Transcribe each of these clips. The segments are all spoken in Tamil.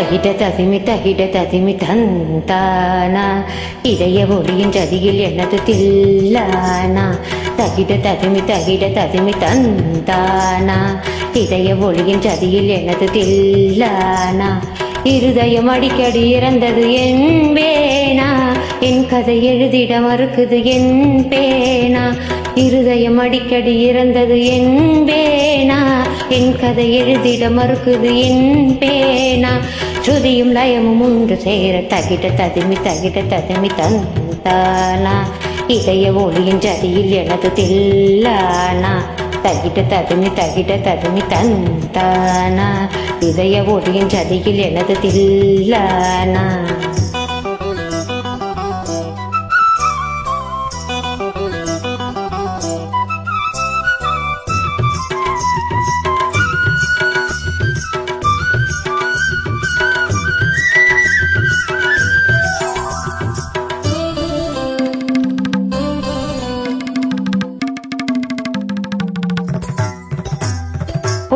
தகிட ததிமி தகிட ததிமி தந்தானா இதய ஒளியின் ஜதியில் எனது தில்லானா தகிட ததிமி தகிட ததிமி தந்தானா இதய ஒளியின் ஜதியில் எனது தில்லானா இருதயம் அடிக்கடி இறந்தது என் வேணா என் கதை எழுதிட மறுக்குது என் பேனா இருதயம் அடிக்கடி இறந்தது என் பேனா என் கதை எழுதிட மறுக்குது என் பே ஸ்ருதியும் லயமும் ஒன்று சேர தகிட ததுமி தகிட ததுமி தந்தானா? இதய ஒளியின் ஜதியில் எனது தில்லானா? தகிட ததுமி தகிட ததுமி தந்தானா? இதய ஒளியின் ஜதியில் எனது தில்லானா?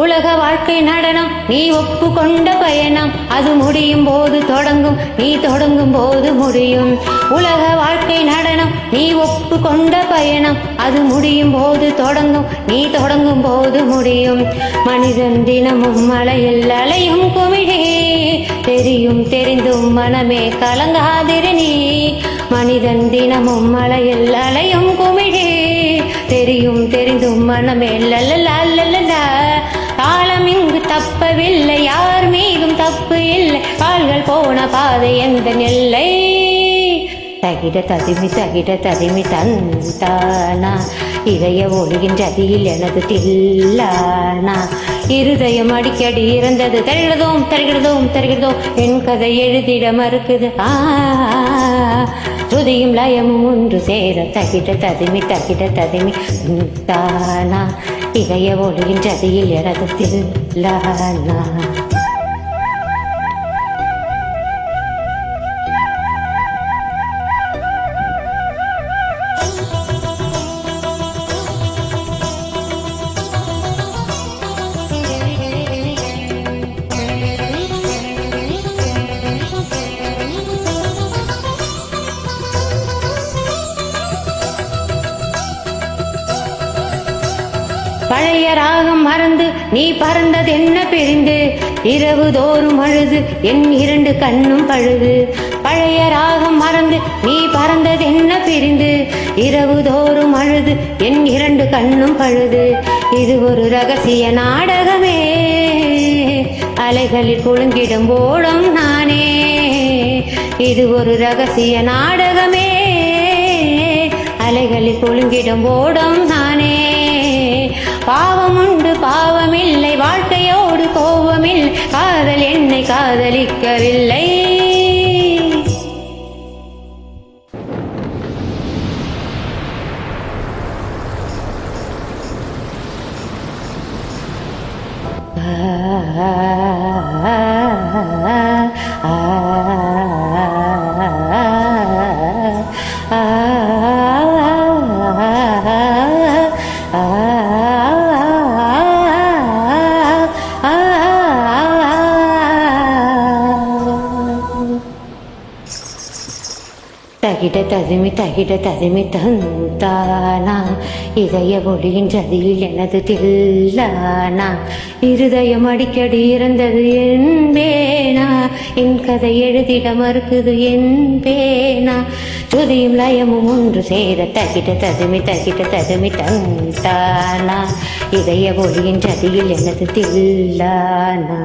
உலக வாழ்க்கை நடனம் நீ ஒப்பு கொண்ட பயணம். அது முடியும் போது தொடங்கும் நீ தொடங்கும் போது முடியும். உலக வாழ்க்கை நடனம் நீ ஒப்பு கொண்ட பயணம். அது முடியும் போது தொடங்கும் நீ தொடங்கும் போது முடியும். மனிதன் தினமும் மலையில் அலையும் குமிழே. தெரியும் தெரிந்தும் மனமே கலங்காதிரு நீ. மனிதன் தினமும் மலையில் அலையும் குமிழே. தெரியும் தெரிந்தும் மனமே லல்லா காலம் இங்கு தப்பவில்லை. யார் மீதும் தப்பு இல்லை. கால்கள் போன பாதை எந்த நெல்லை? தகிட ததுமி தகிட ததுமி தந்தானா? இதய ஒளியின் ஜதியில் எனது தில்லானா? இருதயம் அடிக்கடி இறந்தது. தருகிறதோம் தருகிறதோம் தருகிறதோம். என் கதை எழுதிட மறுக்குது. ஆ துதியும் லயமும் ஒன்று சேர தகிட ததுமி தகிட ததுமி தானா இதய ஒளியின் ஜதியில் எனது தில்லானா பழைய ராகம் மறந்து நீ பறந்தது என்ன பிரிந்து? இரவு தோறும் அழுது என் இரண்டு கண்ணும் பழுது. பழைய ராகம் மறந்து நீ பறந்தது என்ன பிரிந்து? இரவு தோறும் அழுது என் இரண்டு கண்ணும் பழுது. இது ஒரு ரகசிய நாடகமே. அலைகளில் குழுங்கிடும் ஓடம் நானே. இது ஒரு ரகசிய நாடகமே. அலைகளில் குழுங்கிடும் ஓடம் நானே. பாவம் உண்டு பாவமில்லை வாழ்க்கையோடு கோபமில்லை காதல் என்னை காதலிக்கவில்லை தகிட ததுமி தகிட ததுமி தந்தானா. இதய ஒளியின் ஜதியில் எனது தில்லானா. இருதயம் அடிக்கடி இறந்தது என் பேனா. என் கதை எழுதிட மறுக்குது என் பேனா. துதியும் லயமும் ஒன்று சேர தகிட ததுமி தகிட ததுமி தந்தானா. இதய ஒளியின் ஜதியில் எனது தில்லானா.